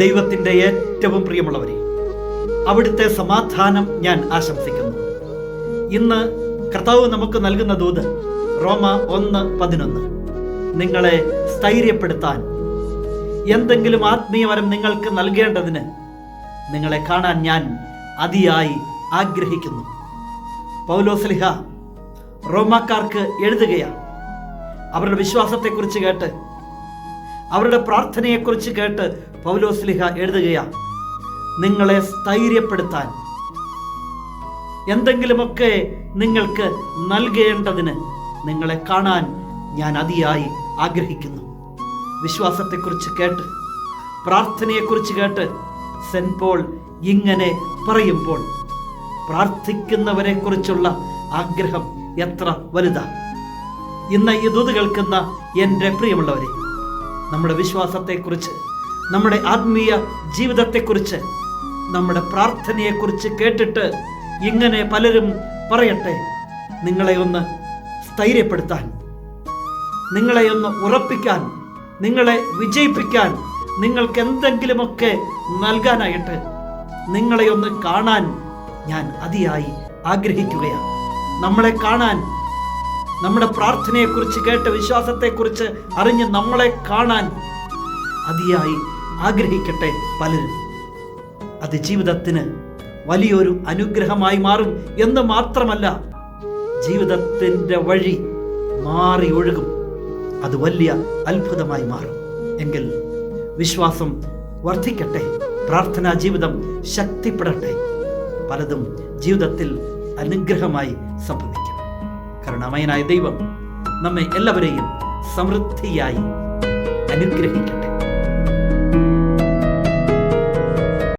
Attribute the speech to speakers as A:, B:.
A: ദൈവത്തിന്റെ ഏറ്റവും പ്രിയമുള്ളവരെ അവിടുത്തെ സമാധാനം ഞാൻ ആശംസിക്കുന്നു. ഇന്ന് കർത്താവ് നമുക്ക് നൽകുന്ന ദൂത് റോമ ഒന്ന് പതിനൊന്ന്. നിങ്ങളെ സ്ഥൈര്യപ്പെടുത്താൻ എന്തെങ്കിലും ആത്മീയവരം നിങ്ങൾക്ക് നൽകേണ്ടതിന് നിങ്ങളെ കാണാൻ ഞാൻ അതിയായി ആഗ്രഹിക്കുന്നു. പൗലോസ്ലിഹ റോമാക്കാർക്ക് എഴുതുകയാണ് അവരുടെ വിശ്വാസത്തെക്കുറിച്ച് കേട്ട് അവരുടെ പ്രാർത്ഥനയെക്കുറിച്ച് കേട്ട് പൗലോസ്ലിഹ എഴുതുകയാണ്. നിങ്ങളെ സ്ഥൈര്യപ്പെടുത്താൻ. എന്തെങ്കിലുമൊക്കെ നിങ്ങൾക്ക് നൽകേണ്ടതിന് നിങ്ങളെ കാണാൻ ഞാൻ അതിയായി ആഗ്രഹിക്കുന്നു. വിശ്വാസത്തെക്കുറിച്ച് കേട്ട് പ്രാർത്ഥനയെക്കുറിച്ച് കേട്ട് സെന്റ് പോൾ ഇങ്ങനെ പറയുമ്പോൾ പ്രാർത്ഥിക്കുന്നവരെ കുറിച്ചുള്ള ആഗ്രഹം എത്ര വലുതാ. ഇന്ന് ഈ ദൂത് കേൾക്കുന്ന എന്റെ പ്രിയമുള്ളവരെ നമ്മുടെ വിശ്വാസത്തെക്കുറിച്ച് നമ്മുടെ ആത്മീയ ജീവിതത്തെക്കുറിച്ച് നമ്മുടെ പ്രാർത്ഥനയെക്കുറിച്ച് കേട്ടിട്ട് ഇങ്ങനെ പലരും പറയട്ടെ നിങ്ങളെ ഒന്ന് സ്ഥൈര്യപ്പെടുത്താൻ നിങ്ങളെ ഒന്ന് ഉറപ്പിക്കാൻ നിങ്ങളെ വിജയിപ്പിക്കാൻ നിങ്ങൾക്ക് എന്തെങ്കിലുമൊക്കെ നൽകാനായിട്ട് നിങ്ങളെ ഒന്ന് കാണാൻ ഞാൻ അതിയായി ആഗ്രഹിക്കുകയാണ്. നമ്മളെ കാണാൻ നമ്മുടെ പ്രാർത്ഥനയെക്കുറിച്ച് കേട്ട വിശ്വാസത്തെക്കുറിച്ച് അറിഞ്ഞ് നമ്മളെ കാണാൻ അതിയായി ആഗ്രഹിക്കട്ടെ പലരും. അത് ജീവിതത്തിന് വലിയൊരു അനുഗ്രഹമായി മാറും എന്ന് മാത്രമല്ല ജീവിതത്തിന്റെ വഴി മാറി ഒഴുകും. അത് വലിയ അത്ഭുതമായി മാറും. എങ്കിൽ വിശ്വാസം വർദ്ധിക്കട്ടെ പ്രാർത്ഥനാ ജീവിതം ശക്തിപ്പെടട്ടെ. പലതും ജീവിതത്തിൽ അനുഗ്രഹമായി സംഭവിക്കും. കരുണാമയനായ ദൈവം നമ്മെ എല്ലാവരെയും സമൃദ്ധിയായി അനുഗ്രഹിക്കട്ടെ.